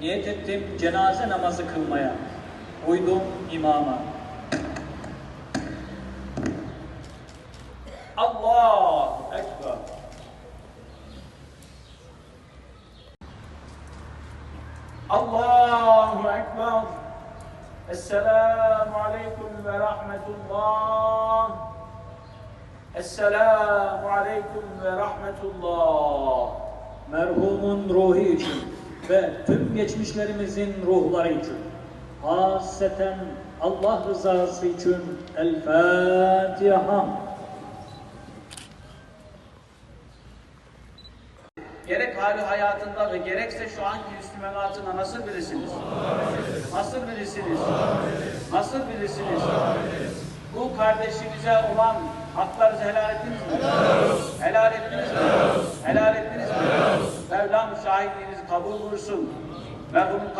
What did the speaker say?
niyet ettim cenaze namazı kılmaya. Uydum imama. Allahu Ekber. Allahu Ekber. Esselamu Aleyküm ve Rahmetullah. Esselamu Aleyküm ve Rahmetullah. Merhumun ruhu için ve tüm geçmişlerimizin ruhları için. Hasreten Allah rızası için El Fatiha. Gerek hali hayatında ve gerekse şu anki Müslümanatına nasıl birisiniz? Nasıl birisiniz? Nasıl birisiniz? Bu kardeşinize olan haklarınızı helal ettiniz mi? Helal ettiniz mi? Helal ettiniz mi? Mevlam şahitliğinizi kabul buyursun. Ve bunun